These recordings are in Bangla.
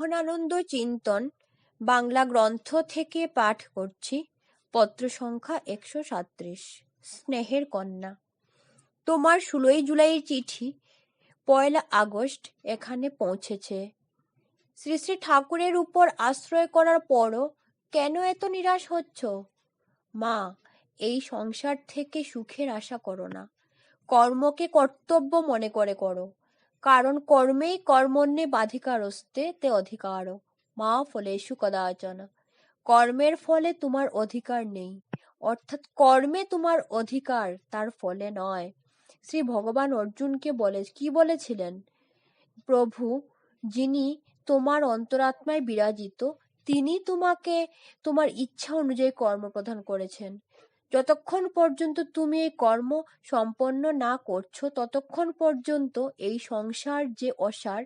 গহনানন্দ চিন্তন বাংলা গ্রন্থ থেকে পাঠ করছি। পত্র সংখ্যা একশো সাত্রিশ স্নেহের কন্যা। তোমার ষোলোই জুলাইয়ের চিঠি পয়লা আগস্ট এখানে পৌঁছেছে। শ্রী শ্রী ঠাকুরের উপর আশ্রয় করার পরও কেন এত নিরাশ হচ্ছ? মা, এই সংসার থেকে সুখের আশা করো না। কর্মকে কর্তব্য মনে করে করো। কারণ কর্মেই তে অধিকার মা ফলেষু কদাচন। কর্মের ফলে তোমার অধিকার নেই। অর্থাৎ কর্মে তোমার অধিকার তার ফলে নয়। শ্রী ভগবান অর্জুনকে বলে, কি বলেছিলেন? প্রভু, যিনি তোমার অন্তরাত্মায় বিরাজিত, তিনি তোমাকে, তোমার ইচ্ছা অনুযায়ী কর্ম প্রদান করেছেন। যতক্ষণ পর্যন্ত তুমি এই কর্ম সম্পন্ন না করছ, ততক্ষণ পর্যন্ত এই সংসার যে অসার,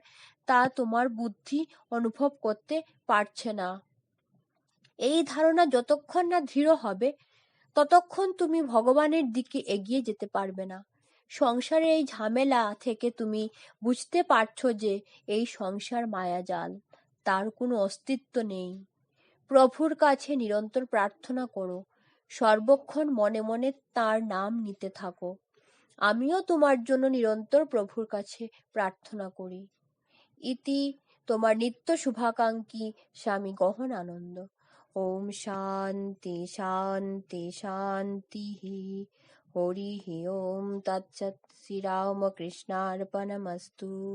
তা তোমার বুদ্ধি অনুভব করতে পারছে না। এই ধারণা যতক্ষণ না দৃঢ় হবে, ততক্ষণ তুমি ভগবানের দিকে এগিয়ে যেতে পারবে না। সংসারের এই ঝামেলা থেকে তুমি বুঝতে পারছ যে এই সংসার মায়াজাল, তার কোনো অস্তিত্ব নেই। প্রভুর কাছে নিরন্তর প্রার্থনা করো সর্বক্ষণ মনে মনে তার নাম নিতে থাকো। আমিও তোমার জন্য নিরন্তর প্রভুর কাছে প্রার্থনা করি। ইতি তোমার নিত্য শুভাকাঙ্ক্ষী স্বামী গহন আনন্দ ওম শান্তি শান্তি শান্তি হরি হি, ওম তৎসৎ শ্রীরামকৃষ্ণার্পণমস্তু